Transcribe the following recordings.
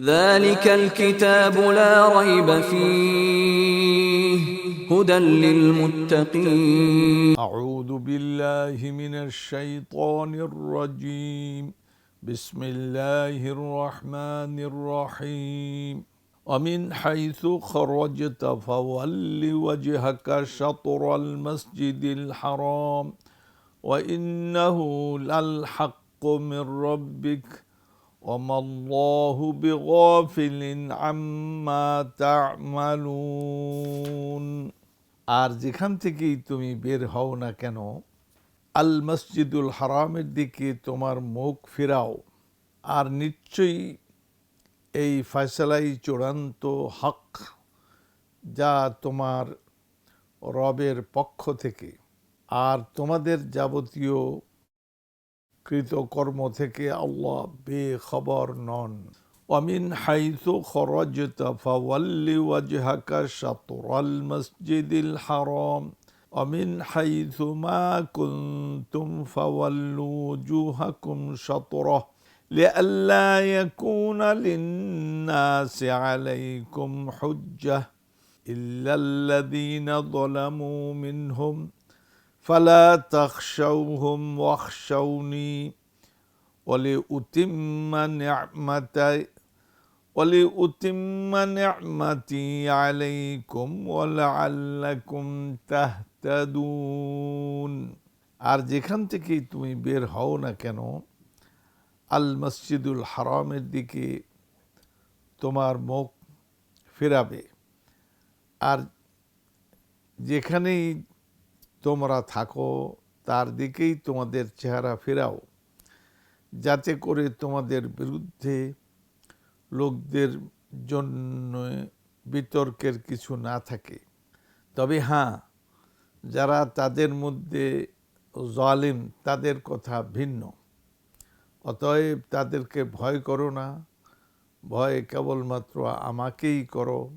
ذلك الكتاب لا ريب فيه هدى للمتقين أعوذ بالله من الشيطان الرجيم. بسم الله الرحمن الرحيم. ومن حيث خرجت فول وجهك شطر المسجد الحرام وإنه للحق من ربك وما الله بغافل عما تعملون আর যেখান থেকেই তুমি বের হও না কেন আল মসজিদুল হারামের দিকে তোমার মুখ ফেরাও আর নিশ্চয়ই এই ফয়সালাই চূড়ান্ত হক যা তোমার রবের পক্ষ থেকে আর তোমাদের যাবতীয় কৃতকর্ম থেকে আল্লাহ বেখবর নন ومن حيث خرجت فول وجهك شطر المسجد الحرام ومن حيث ما كنتم فولوا وجوهكم شطره لئلا يكون للناس عليكم حجه الا الذين ظلموا منهم ফালা তাকশাউহুম ওয়াখশাউনি ওয়ালি উতিম্মা নিআমাতাই ওয়ালি উতিম্মা নিআমাতি আলাইকুম আর যেখান থেকেই তুমি বের হও না কেন, আল মসজিদুল হারামের দিকে তোমার মুখ ফেরাবে। আর যেখানেই তোমরা থাকো, তার দিকেই তোমাদের চেহারা ফেরাও। যাতে করে তোমাদের বিরুদ্ধে লোকদের জন্য বিতর্কের কিছু না থাকে। তবে হ্যাঁ যারা তাদের মধ্যে জালিম, তাদের কথা ভিন্ন। অতএব তাদেরকে ভয় করো না। ভয় কেবলমাত্র আমাকেই করো।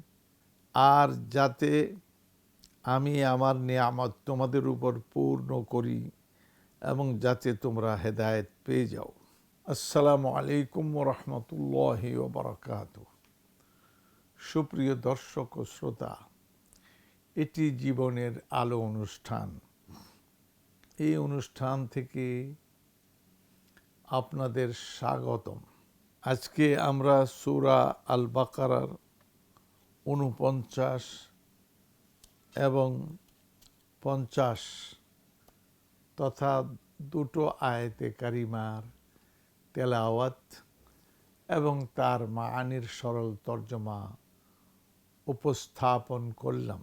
আর যাতে আমি আমার নিয়ামত তোমাদের উপর পূর্ণ করি এবং যাতে তোমরা হেদায়েত পেয়ে যাও। আসসালামু আলাইকুম রহমতুল্লাহ বারকাত সুপ্রিয় দর্শক ও শ্রোতা, এটি জীবনের আলো অনুষ্ঠান। এই অনুষ্ঠান থেকে আপনাদের স্বাগতম। আজকে আমরা সুরা আল বাকারার উনপঞ্চাশ এবং পঞ্চাশ তথা দুটো আয়তে কারিমার তেলাওয়াত এবং তার মানির সরল তর্জমা উপস্থাপন করলাম।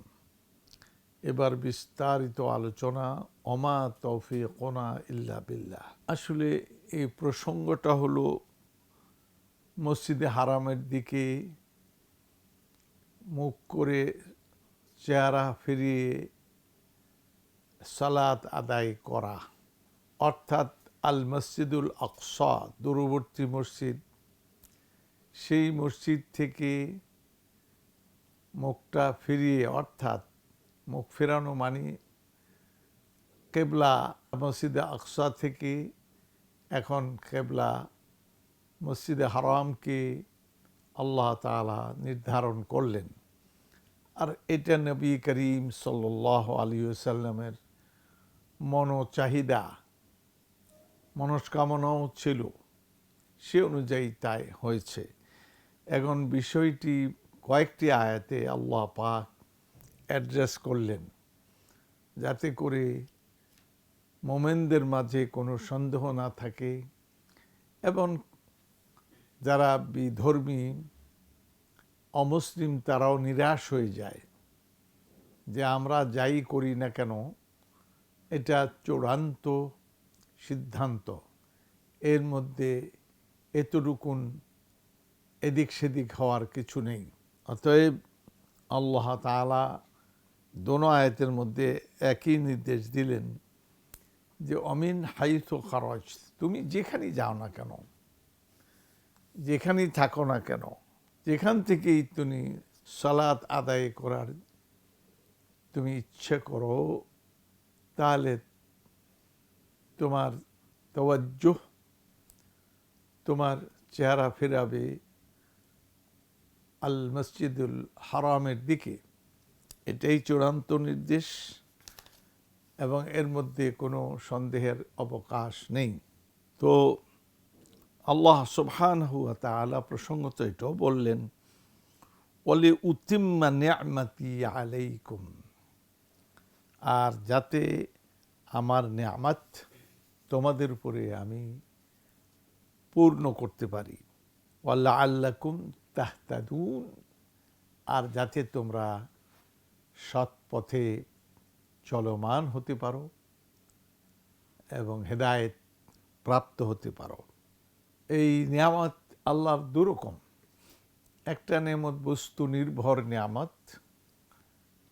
এবার বিস্তারিত আলোচনা অমা তৌফিকোনা ইল্লা বিল্লাহ। আসলে এই প্রসঙ্গটা হলো মসজিদে হারামের দিকে মুখ করে চেহারা ফিরিয়ে সালাত আদায় করা, অর্থাৎ আল মসজিদুল আকসা, দূরবর্তী মসজিদ, সেই মসজিদ থেকে মুখটা ফিরিয়ে, অর্থাৎ মুখ ফেরানো মানে কেবলা মসজিদে আকসা থেকে এখন কেবলা মসজিদে হারামকে আল্লাহ তালা নির্ধারণ করলেন। আর এটা নবী করিম সাল্লাহ আলী সাল্লামের মনোচাহিদা, মনস্কামনাও ছিল। সে অনুযায়ী তাই হয়েছে। এখন বিষয়টি কয়েকটি আয়াতে আল্লাহ পাক অ্যাড্রেস করলেন, যাতে করে মোমেনদের মাঝে কোনো সন্দেহ না থাকে। এবং যারা বিধর্মী অমুসলিম তারাও নিরাশ হয়ে যায় যে আমরা যাই করি না কেন? এটা চূড়ান্ত সিদ্ধান্ত। এর মধ্যে এতটুকুন এদিক সেদিক হওয়ার কিছু নেই। অতএব আল্লাহ তালা দোনো আয়তের মধ্যে একই নির্দেশ দিলেন যে, অমিন হাইথ খরচ তুমি যেখানেই যাও না কেন, যেখানেই থাকো না কেন যেখান থেকেই তুমি সালাত আদায় করার তুমি ইচ্ছে করো, তাহলে তোমার তওয়াজ্জুহ, তোমার চেহারা ফেরাবে আল মসজিদুল হারামের দিকে। এটাই চূড়ান্ত নির্দেশ এবং এর মধ্যে কোনো সন্দেহের অবকাশ নেই। তো আল্লাহ সুবহান হুয়া তালা প্রসঙ্গত এটাও বললেন বলে উত্তিম্মা নেয়ামাতি আলাইকুম আর যাতে আমার নেয়ামাত তোমাদের উপরে আমি পূর্ণ করতে পারি। ওয়াল্লা আল্লাকুম তাহতাদুন আর যাতে তোমরা সৎ পথে চলমান হতে পারো এবং হেদায়েত প্রাপ্ত হতে পারো। এই নিয়ামত আল্লাহর দুরকম। একটা নেমত বস্তু নির্ভর নিয়ামত,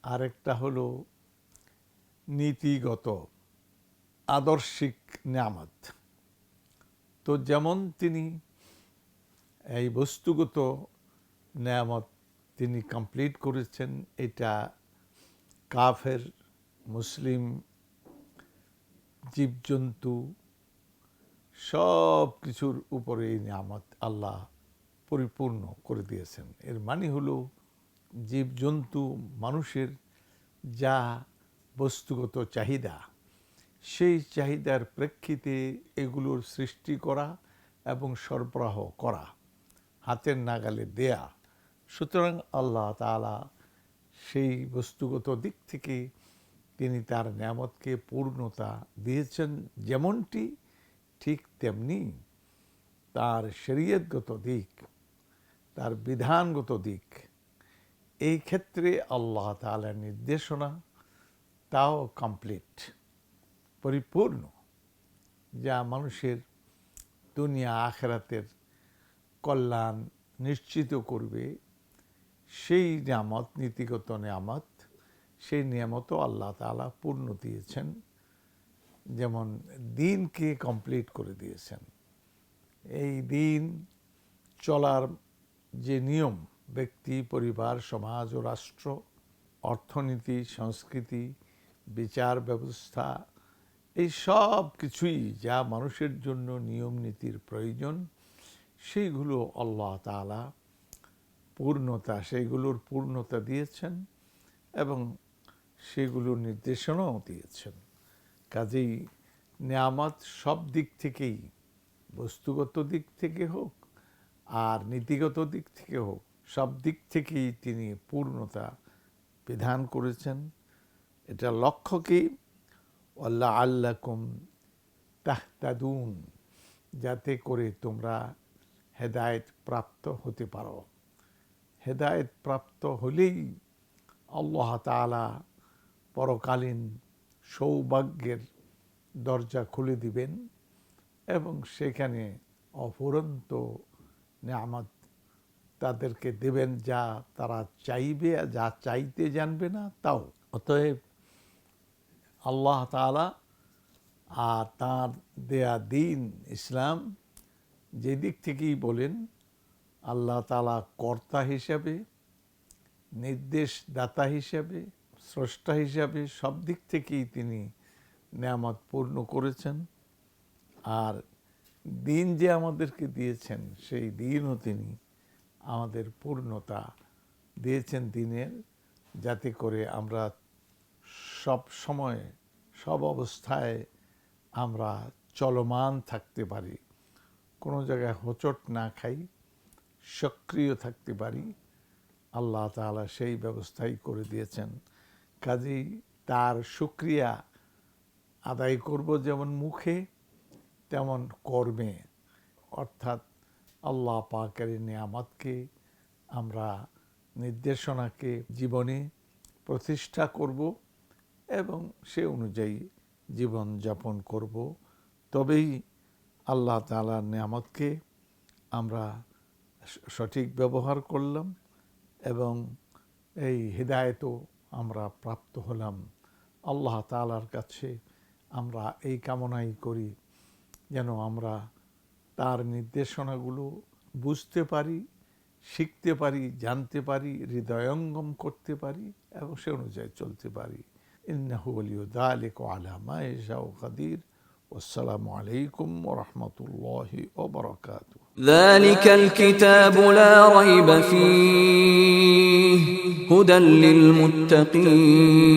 আরেকটা হলো নীতিগত, আদর্শিক নিয়ামত। তো যেমন তিনি এই বস্তুগত নিয়ামত তিনি কমপ্লিট করেছেন, এটা কাফের, মুসলিম, জীবজন্তু সব কিছুর উপরে এই নিয়ামত আল্লাহ পরিপূর্ণ করে দিয়েছেন। এর মানে হলো জীবজন্তু, মানুষের যা বস্তুগত চাহিদা, সেই চাহিদার প্রেক্ষিতে এগুলোর সৃষ্টি করা এবং সরবরাহ করা, হাতের নাগালে দেয়া। সুতরাং আল্লাহ তালা সেই বস্তুগত দিক থেকে তিনি তার নিয়ামতকে পূর্ণতা দিয়েছেন, যেমনটি ঠিক তেমনি তার শরীয়তগত দিক, তার বিধানগত দিক, এই ক্ষেত্রে আল্লাহ তালার নির্দেশনা তাও কমপ্লিট পরিপূর্ণ। যা মানুষের দুনিয়া আখেরাতের কল্যাণ নিশ্চিত করবে, সেই নিয়ামত, নীতিগত নিয়ামত, সেই নিয়ামতও আল্লাহ তালা পূর্ণ দিয়েছেন। যেমন দিনকে কমপ্লিট করে দিয়েছেন। এই দিন চলার যে নিয়ম, ব্যক্তি, পরিবার, সমাজ ও রাষ্ট্র, অর্থনীতি, সংস্কৃতি, বিচার ব্যবস্থা, এই সব কিছুই যা মানুষের জন্য নিয়ম নীতির প্রয়োজন, সেইগুলো আল্লাহ তালা পূর্ণতা, সেইগুলোর পূর্ণতা দিয়েছেন এবং সেগুলোর নির্দেশনাও দিয়েছেন। কাজেই নিয়ামত সব দিক থেকেই, বস্তুগত দিক থেকে হোক আর নীতিগত দিক থেকে হোক, সব দিক থেকেই তিনি পূর্ণতা বিধান করেছেন। এটা লক্ষ্য কি? আল্লাহ আল্লাকুম তাহতাদুন, যাতে করে তোমরা হেদায়েত প্রাপ্ত হতে পারো। হেদায়েত প্রাপ্ত হলেই আল্লাহ তালা পরকালীন সৌভাগ্যের দরজা খুলে দিবেন এবং সেখানে অফুরন্ত নিয়ামত তাদেরকে দেবেন যা তারা চাইবে, যা চাইতে জানবে না, তাও। অতএব আল্লাহ তালা আর তাঁর দেয়া দিন ইসলাম যে দিক থেকেই বলেন, আল্লাহ তালা কর্তা হিসাবে, নির্দেশদাতা হিসাবে স্রষ্টা হিসাবে সব দিক থেকেই তিনি নেয়ামত পূর্ণ করেছেন। আর দিন যে আমাদেরকে দিয়েছেন, সেই দিনও তিনি আমাদের পূর্ণতা দিয়েছেন দিনের, যাতে করে আমরা সব সময়, সব অবস্থায় আমরা চলমান থাকতে পারি। কোনো জায়গায় হোঁচট না খাই, সক্রিয় থাকতে পারি। আল্লাহ তাআলা সেই ব্যবস্থাই করে দিয়েছেন। কাজেই তার সুক্রিয়া আদায় করব যেমন মুখে, তেমন কর্মে। অর্থাৎ আল্লাহ পাকের নিয়ামতকে, আমরা নির্দেশনাকে জীবনে প্রতিষ্ঠা করব এবং সে অনুযায়ী জীবন যাপন করব। তবেই আল্লাহ তালার নিয়ামতকে আমরা সঠিক ব্যবহার করলাম এবং এই হৃদায়তও আমরা প্রাপ্ত হলাম। আল্লাহ তালার কাছে আমরা এই কামনাই করি যেন আমরা তার নির্দেশনাগুলো বুঝতে পারি, শিখতে পারি, জানতে পারি, হৃদয়ঙ্গম করতে পারি এবং সে অনুযায়ী চলতে পারি। ইন্নাহু আলিউ দালিক আলা মা ইয়াশাউ কাদির। والسلام عليكم ورحمة الله وبركاته. ذلك الكتاب لا ريب فيه هدى للمتقين.